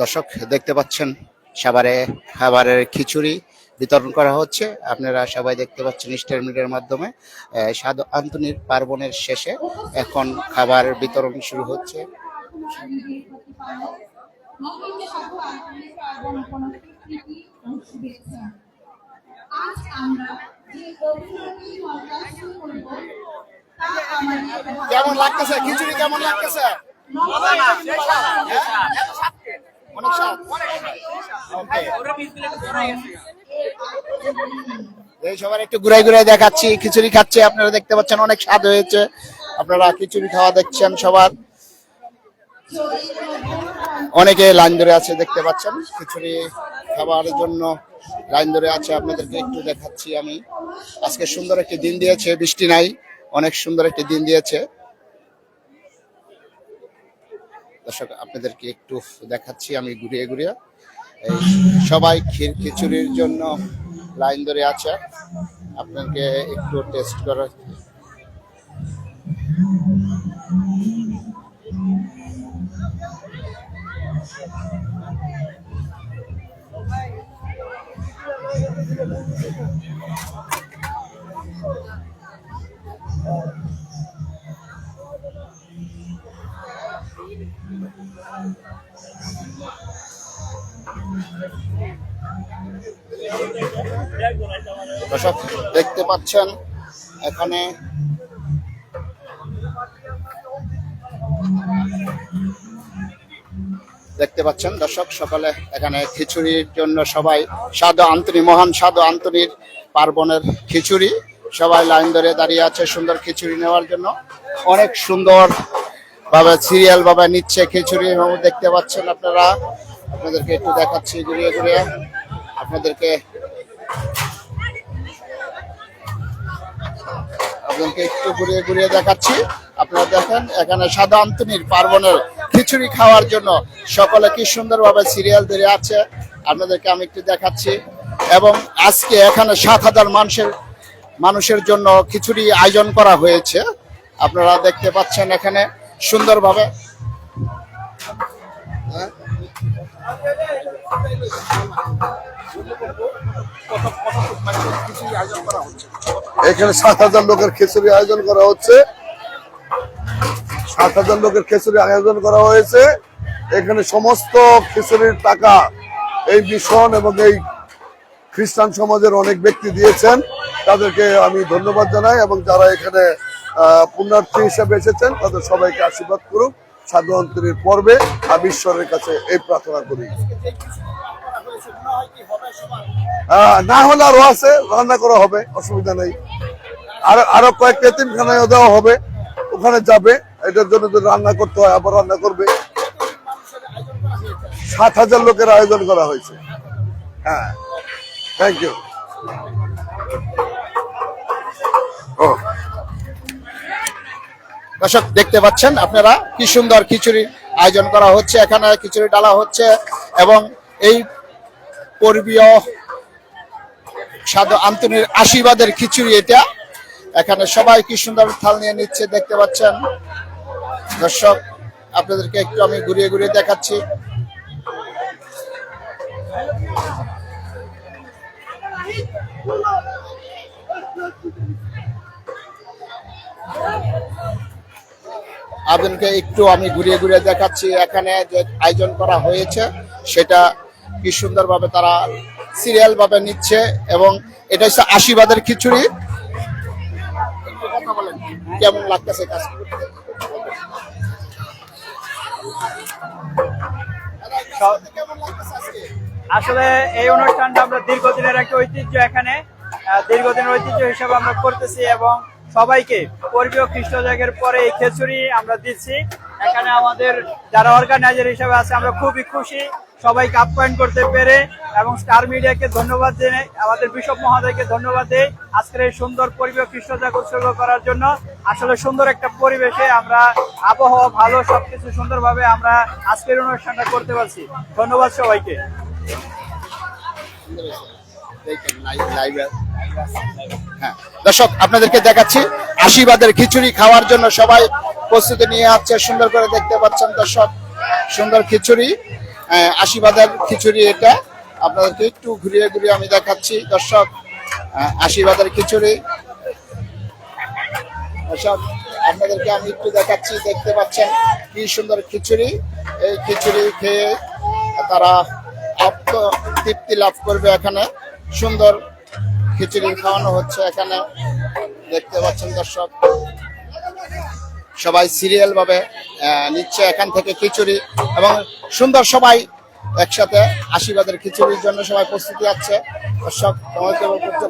দর্শক, দেখতে পাচ্ছেন, সাভারে খাবারের খিচুড়ি বিতরণ করা হচ্ছে। আপনারা সবাই দেখতে পাচ্ছেন স্টার মাধ্যমে। সাধু আন্তনির পার্বণের শেষে এখন খাবার বিতরণ শুরু হচ্ছে। আমরা কেমন লাগতেছে? খিচুড়ি কেমন লাগতেছে? সবার একটু ঘুরাই ঘুরাই দেখাচ্ছি। খিচুড়ি খাচ্ছে, আপনারা দেখতে পাচ্ছেন অনেক স্বাদ হয়েছে। আপনারা খিচুড়ি খাওয়া দেখছেন সবার। অনেকে লাইন ধরে আছে, দেখতে পাচ্ছেন। খিচুড়ি খাবার জন্য লাইন ধরে আছে, আপনাদেরকে একটু দেখাচ্ছি আমি। আজকে সুন্দর একটি দিন দিয়েছে, বৃষ্টি নাই, অনেক সুন্দর একটি দিন দিয়েছে। দর্শক, আপনাদেরকে একটু দেখাচ্ছি আমি ঘুরিয়ে ঘুরিয়ে। এই সবাই ক্ষীর খিচুড়ির জন্য লাইন ধরে আছে। আপনাকে একটু টেস্ট করা দর্শক দেখতে পাচ্ছেন এখানে দেখতে পাচ্ছেন দর্শক, সকালে এখানে খিচুড়ির জন্য সবাই সাধু আন্তনি মহান সাধু আন্তনির পার্বণের খিচুড়ি। সবাই লাইন ধরে দাঁড়িয়ে আছে সুন্দর খিচুড়ি নেওয়ার জন্য। অনেক সুন্দর ভাবে সিরিয়াল ভাবে নিচ্ছে খিচুড়ি এবং দেখতে পাচ্ছেন আপনারা। আপনাদেরকে একটু দেখাচ্ছি, ঘুরিয়ে ঘুরিয়ে। আপনাদেরকে আপনাদেরকে একটু ঘুরিয়ে ঘুরিয়ে দেখাচ্ছি। আপনারা দেখেন, এখানে সাদা আন্তনির পার্বণের খিচুড়ি খাওয়ার জন্য সকলে কি সুন্দরভাবে সিরিয়াল ধরে আছে, আপনাদেরকে আমি একটু দেখাচ্ছি। এবং আজকে এখানে সাত হাজার মানুষের মানুষের জন্য খিচুড়ি আয়োজন করা হয়েছে। আপনারা দেখতে পাচ্ছেন এখানে সুন্দরভাবে। হ্যাঁ? এখানে সাত হাজার লোকের খিচুড়ি আয়োজন করা হচ্ছে। সাত হাজার লোকের খিচুড়ি আয়োজন করা হয়েছে। এখানে সমস্ত খিচুড়ির টাকা এই মিশন এবং এই খ্রিস্টান সমাজের অনেক ব্যক্তি দিয়েছেন। তাদেরকে আমি ধন্যবাদ জানাই এবং যারা এখানে পুণ্যার্থী হিসেবে এসেছেন, তাদের সবাইকে আশীর্বাদ করুক। সাধু পর্বে আমি ঈশ্বরের কাছে এই প্রার্থনা করি। না হলে আরও আছে, রান্না করা হবে, অসুবিধা নেই। আর, আরও কয়েকটা এতিমখানায় দেওয়া হবে, ওখানে যাবে, এটার জন্য যদি রান্না করতে হয়, আবার রান্না করবে। সাত হাজার লোকের আয়োজন করা হয়েছে। হ্যাঁ থ্যাংক ইউ ও। দর্শক, দেখতে পাচ্ছেন আপনারা কি সুন্দর খিচুড়ি আয়োজন করা হচ্ছে। এখানে খিচুড়ি ডালা হচ্ছে এবং এই পর্বীয় সাধু আন্তনির আশীর্বাদের খিচুড়ি এটা। এখানে সবাই কি সুন্দর থাল নিয়ে নিচ্ছে, দেখতে পাচ্ছেন। দর্শক, আপনাদেরকে একটু আমি ঘুরিয়ে ঘুরিয়ে দেখাচ্ছি। আপনাদেরকে একটু আমি ঘুরিয়ে ঘুরিয়ে দেখাচ্ছি এখানে যে আয়োজন করা হয়েছে, সেটা কি সুন্দরভাবে তারা সিরিয়াল ভাবে নিচ্ছে এবং এটা হচ্ছে আশীর্বাদের খিচুড়ি কেমন লাগতেছে কাজ? আসলে এই অনুষ্ঠানটা আমরা দীর্ঘদিনের একটা ঐতিহ্য এখানে দীর্ঘদিনের ঐতিহ্য হিসাবে আমরা করতেছি এবং সবাইকে পরিবেয় খ্রিস্ট জাগের পরে এই খেচুড়ি আমরা দিচ্ছি। এখানে আমাদের যারা অর্গানাইজার হিসেবে আছে, আমরা খুবই খুশি। সবাইকে আপ্যায়ন করতে পেরে এবং স্টার মিডিয়াকে ধন্যবাদ দিয়ে আমাদের বিশপ মহোদয়কে ধন্যবাদ দেই আজকের এই সুন্দর পরিবেশ খ্রিস্ট জাগ উৎসর্গ করার জন্য। আসলে সুন্দর একটা পরিবেশে আমরা আবহাওয়া ভালো, সবকিছু সুন্দরভাবে আমরা আজকের অনুষ্ঠানটা করতে পারছি। ধন্যবাদ সবাইকে। লাইভ হ্যাঁ। দর্শক আপনাদেরকে দেখাচ্ছি আশীর্বাদের খিচুড়ি খাওয়ার জন্য সবাই প্রস্তুতি নিয়ে আছে সুন্দর করে দেখতে পাচ্ছেন দর্শক সুন্দর খিচুড়ি। আহ, আশীর্বাদের খিচুড়ি এটা। আপনাদেরকে একটু ঘুরিয়ে ঘুরিয়ে আমি দেখাচ্ছি দর্শক আহ, আশীর্বাদের খিচুড়ি। দর্শক আপনাদেরকে আমি একটু দেখাচ্ছি দেখতে পাচ্ছেন কি সুন্দর খিচুড়ি। এই খিচুড়ি খেয়ে তারা তৃপ্তি লাভ করবে এখানে। সুন্দর খিচুড়ি খাওয়ানো হচ্ছে এখানে। দেখতে পাচ্ছেন দর্শক। সবাই সিরিয়াল ভাবে নিচ্ছে এখান থেকে খিচুড়ি এবং সুন্দর সবাই একসাথে আশীর্বাদের খিচুড়ির জন্য সবাই প্রস্তুতি আছে দর্শক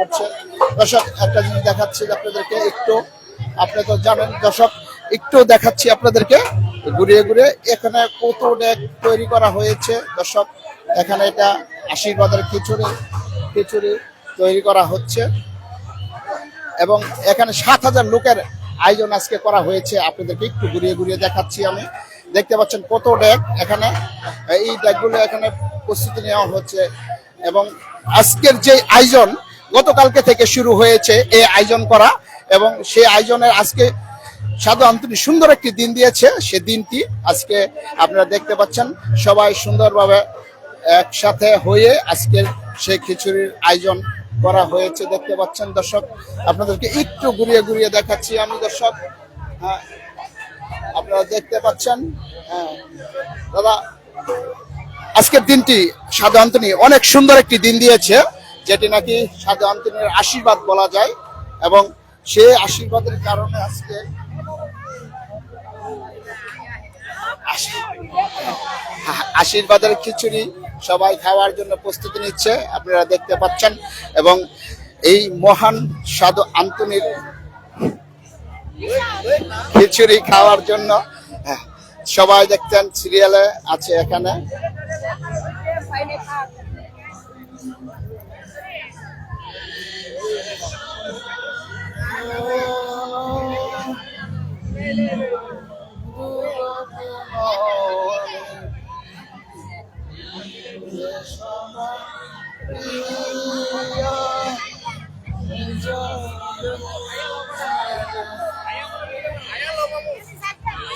করছে। দর্শক, একটা জিনিস দেখাচ্ছি আপনাদেরকে একটু। আপনি তো জানেন দর্শক, একটু দেখাচ্ছি আপনাদেরকে। ঘুরিয়ে ঘুরে এখানে কত ডেক তৈরি করা হয়েছে। দর্শক, এখানে এটা আশীর্বাদের খিচুড়ি। খিচুড়ি তৈরি করা হচ্ছে। এবং এখানে সাত হাজার লোকের আয়োজন আজকে করা হয়েছে। আপনাদেরকে একটু ঘুরিয়ে ঘুরিয়ে দেখাচ্ছি আমি। দেখতে পাচ্ছেন কত ডেক এখানে। এই ডেকগুলো এখানে প্রস্তুতি নেওয়া হচ্ছে। এবং আজকের যে আয়োজন গতকালকে থেকে শুরু হয়েছে এই আয়োজন করা। এবং সেই আয়োজনের আজকে সাধু আন্তরিক সুন্দর একটি দিন দিয়েছে। সে দিনটি আজকে আপনারা দেখতে পাচ্ছেন। সবাই সুন্দরভাবে একসাথে হয়ে আজকের সেই খিচুড়ির আয়োজন করা হয়েছে, দেখতে পাচ্ছেন দর্শক। আপনাদেরকে একটু ঘুরিয়ে ঘুরিয়ে দেখাচ্ছি আমি, দর্শক। হ্যাঁ আপনারা দেখতে পাচ্ছেন। হ্যাঁ দাদা, আজকের দিনটি সাধু আন্তনি অনেক সুন্দর একটি দিন দিয়েছে, যেটি নাকি সাধু আন্তনির আশীর্বাদ বলা যায়, এবং সেই আশীর্বাদের কারণে আজকে আশী- আশীর্বাদের খিচুড়ি সবাই খাওয়ার জন্য প্রস্তুতি নিচ্ছে আপনারা দেখতে পাচ্ছেন। এবং এই মহান সাধু আন্তনির খিচুড়ি খাওয়ার জন্য হ্যাঁ, সবাই দেখতেন সিরিয়ালে আছে এখানে।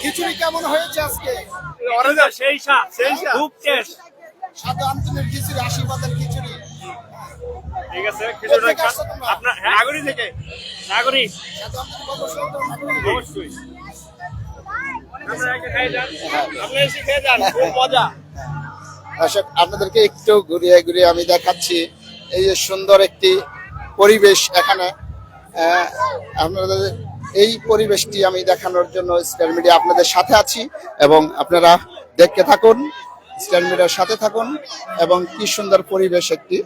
খিচুড়ি কেমন হয়েছে আজকে? সেই সেই খুব টেস্ট সাধু আন্তনির খিচুড়ি আশীর্বাদের খিচুড়ি। ঠিক আছে খিচুড়িটা খা- আপনার হ্যাঁ নাগরি থেকে। নাগরি। অবশ্যই। আপনারা এসে খেয়ে যান খুব মজা। আপনাদেরকে একটু ঘুরিয়ে ঘুরিয়ে আমি দেখাচ্ছি। এই যে সুন্দর একটি পরিবেশ এখানে। আপনাদের এই পরিবেশটি আমি দেখানোর জন্য স্টার মিডিয়া আপনাদের সাথে আছি এবং আপনারা দেখতে থাকুন স্টার মিডিয়ার সাথে থাকুন এবং কি সুন্দর পরিবেশ একটি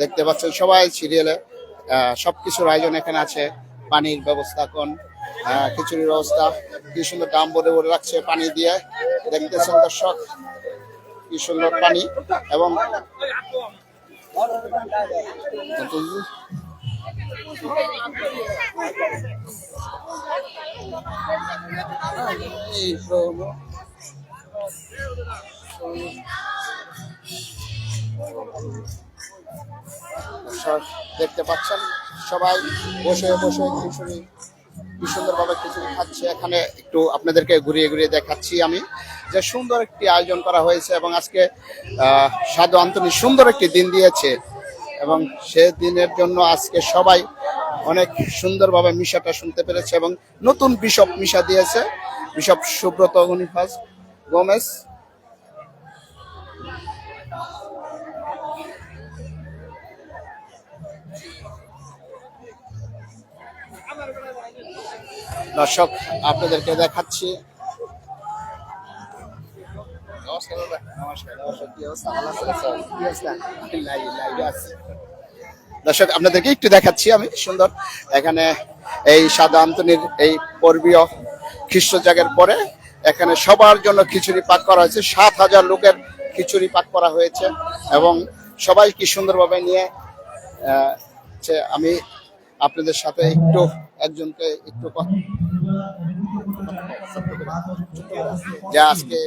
দেখতে পাচ্ছেন সবাই সিরিয়ালে। সব কিছুর আয়োজন এখানে আছে। পানির ব্যবস্থা কোন খিচুড়ির ব্যবস্থা, কি সুন্দর দাম বলে বলে রাখছে পানি দিয়ে। দেখতেছেন দর্শক কি সুন্দর পানি এবং দেখতে পাচ্ছেন সবাই। বসে বসে খিচুড়ি। কি সুন্দরভাবে খিচুড়ি খাচ্ছে। এখানে একটু আপনাদেরকে ঘুরিয়ে ঘুরিয়ে দেখাচ্ছি আমি। যে সুন্দর একটি আয়োজন করা হয়েছে এবং আজকে সাধু আন্তনি সুন্দর একটি দিন দিয়েছে এবং সে দিনের জন্য আজকে সবাই অনেক সুন্দরভাবে মিশাটা শুনতে পেরেছে এবং নতুন বিশপ মিশা দিয়েছে। বিশপ সুব্রত গনিফাস গোমেস দর্শক, আপনাদেরকে দেখাচ্ছি। নমস্কার দাদা দর্শক, আপনাদেরকে একটু দেখাচ্ছি আমি, সুন্দর। এখানে এই সাদা আন্তনির এই পর্বীয় খ্রিস্ট জাগের পরে এখানে সবার জন্য খিচুড়ি পাক করা হয়েছে। সাত হাজার লোকের খিচুড়ি পাক করা হয়েছে এবং সবাই কি সুন্দরভাবে নিয়ে আমি আপনাদের সাথে একটু একজনকে একটু কথা যে আজকে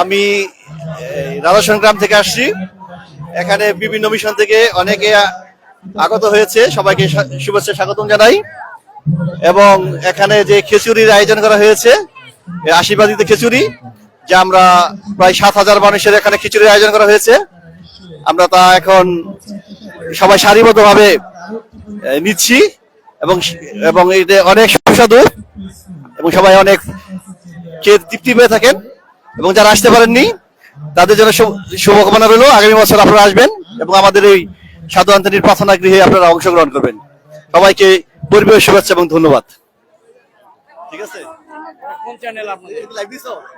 আমি রাধাসন গ্রাম থেকে আসছি। এখানে বিভিন্ন মিশন থেকে অনেকে আগত হয়েছে। সবাইকে শুভেচ্ছা স্বাগতম জানাই। এবং এখানে যে খিচুড়ির আয়োজন করা হয়েছে আশীর্বাদিত খিচুড়ি। যা আমরা প্রায় সাত হাজার মানুষের এখানে খিচুড়ির আয়োজন করা হয়েছে। আমরা তা এখন সবাই সারিবদ্ধ ভাবে নিচ্ছি এবং এবং এটা অনেক সুস্বাদু এবং সবাই অনেক খেয়ে তৃপ্তি পেয়ে থাকেন এবং যারা আসতে পারেননি তাদের জন্য শুভ- শুভকামনা রইল। আগামী বছর আপনারা আসবেন এবং আমাদের এই সাধু আন্তনির প্রার্থনা গৃহে আপনারা অংশগ্রহণ করবেন। সবাইকে পরিবেশ শুভেচ্ছা এবং ধন্যবাদ। ঠিক আছে? কোন চ্যানেল আপনাদের? বল-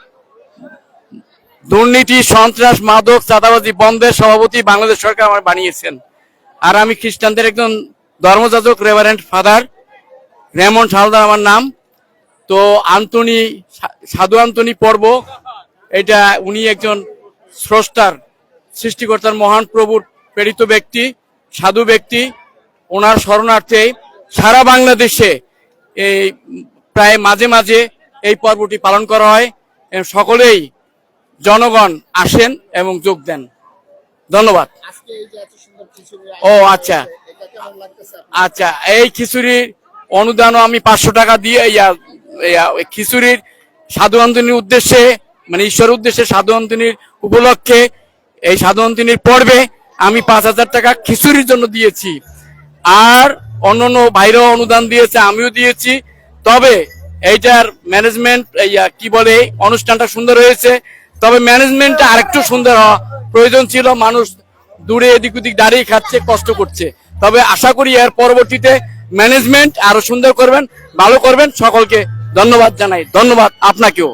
দুর্নীতি, সন্ত্রাস, মাদক, চাঁদাবাজি বন্ধের সভাপতি বাংলাদেশ সরকার আমার বানিয়েছেন। আর আমি খ্রিস্টানদের একজন ধর্মযাজক, রেভারেন্ট ফাদার রেমন সালদার আমার নাম। তো আন্তনি, সাধু আন্তনি পর্ব, এটা উনি একজন স্রষ্টার, সৃষ্টিকর্তার মহান প্রভুর প্রেরিত ব্যক্তি, সাধু ব্যক্তি। ওনার শরণার্থে সারা বাংলাদেশে এই প্রায় মাঝে মাঝে এই পর্বটি পালন করা হয়। সকলেই জনগণ আসেন এবং যোগ দেন। ধন্যবাদ। ও আচ্ছা? আচ্ছা এই খিচুড়ির অনুদানও আমি পাঁচশো টাকা দিয়ে ইয়া খিচুড়ির সাধু অন্তনীর উদ্দেশ্যে মানে ঈশ্বর উদ্দেশ্যে সাধু অন্তনীর উপলক্ষে এই সাধু অন্তনীর পর্বে আমি পাঁচ হাজার টাকা খিচুড়ির জন্য দিয়েছি। আর অন্যান্য ভাইরাও অনুদান দিয়েছে আমিও দিয়েছি। তবে এইটার ম্যানেজমেন্ট ইয়া কি বলে অনুষ্ঠানটা সুন্দর হয়েছে। তবে ম্যানেজমেন্টটা আরেকটু সুন্দর হওয়া প্রয়োজন ছিল। মানুষ দূরে এদিক ওদিক দাঁড়িয়ে খাচ্ছে, কষ্ট করছে। তবে আশা করি এর পরবর্তীতে ম্যানেজমেন্ট আরও সুন্দর করবেন, ভালো করবেন। সকলকে ধন্যবাদ জানাই। ধন্যবাদ আপনাকেও।